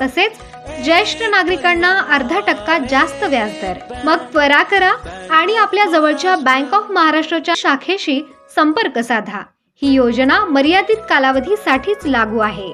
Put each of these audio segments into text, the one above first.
तसेच ज्येष्ठ नागरिकांना अर्धा टक्का जास्त व्याजदर. मग त्वरा करा आणि आपल्या जवळच्या बँक ऑफ महाराष्ट्राच्या शाखेशी संपर्क साधा. ही योजना मर्यादित कालावधीसाठीच लागू आहे.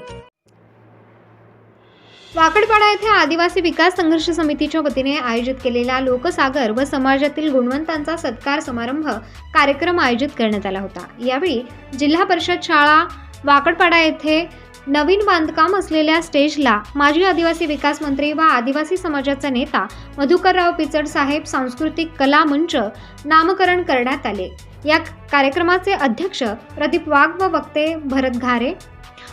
वाकडपाडा येथे आदिवासी विकास संघर्ष समितीच्या वतीने आयोजित केलेला लोकसागर व समाजातील गुणवंतांचा सत्कार समारंभ कार्यक्रम आयोजित करण्यात आला होता. यावेळी जिल्हा परिषद शाळा वाकडपाडा येथे नवीन बांधकाम असलेल्या स्टेजला माजी आदिवासी विकास मंत्री व आदिवासी समाजाचा नेता मधुकरराव पिचड साहेब सांस्कृतिक कला मंच नामकरण करण्यात आले. या कार्यक्रमाचे अध्यक्ष प्रदीप वाघ व वक्ते भरत घारे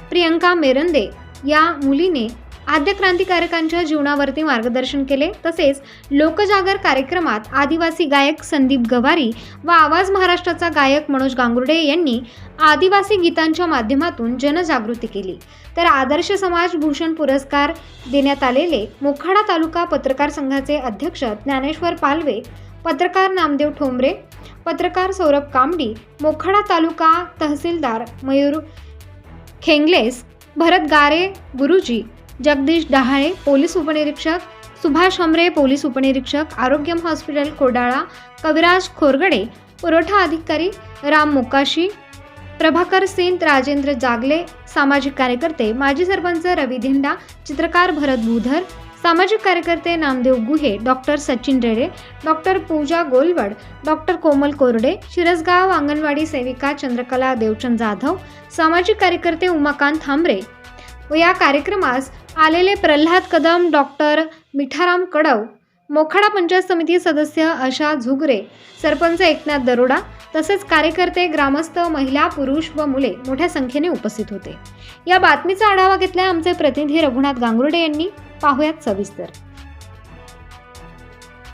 प्रियंका मेरंदे या मुलीने आद्य क्रांतिकारकांच्या जीवनावरती मार्गदर्शन केले. तसेच लोकजागर कार्यक्रमात आदिवासी गायक संदीप गवारी व आवाज महाराष्ट्राचा गायक मनोज गांगुर्डे यांनी आदिवासी गीतांच्या माध्यमातून जनजागृती केली. तर आदर्श समाज भूषण पुरस्कार देण्यात आलेले मोखाडा तालुका पत्रकार संघाचे अध्यक्ष ज्ञानेश्वर पालवे पत्रकार नामदेव ठोंबरे पत्रकार सौरभ कामडी मोखाडा तालुका तहसीलदार मयूर खेंगलेस भरत गारे गुरुजी जगदीश डहाळे पोलीस उपनिरीक्षक सुभाष हमरे पोलीस उपनिरीक्षक आरोग्यम हॉस्पिटल कोडाळा कविराज खोरगडे पुरवठा अधिकारी राम मोकाशी प्रभाकर सिंत राजेंद्र जागले सामाजिक कार्यकर्ते माजी सरपंच रवी धिंडा चित्रकार भरत भूधर सामाजिक कार्यकर्ते नामदेव गुहे डॉक्टर सचिन रेडे डॉक्टर पूजा गोलवड डॉक्टर कोमल कोरडे शिरसगाव अंगणवाडी सेविका चंद्रकला देवचंद जाधव सामाजिक कार्यकर्ते उमाकांत थांबरे व या कार्यक्रमास आलेले प्रल्हाद कदम डॉक्टर मिठाराम कडव मोखाडा पंचायत समिती सदस्य आशा झुगरे सरपंच एकनाथ दरोडा तसेच कार्यकर्ते ग्रामस्थ महिला पुरुष व मुले मोठ्या संख्येने उपस्थित होते. या बातमीचा आढावा घेतला आमचे प्रतिनिधी रघुनाथ गांगुर्डे यांनी. पाहुयात सविस्तर.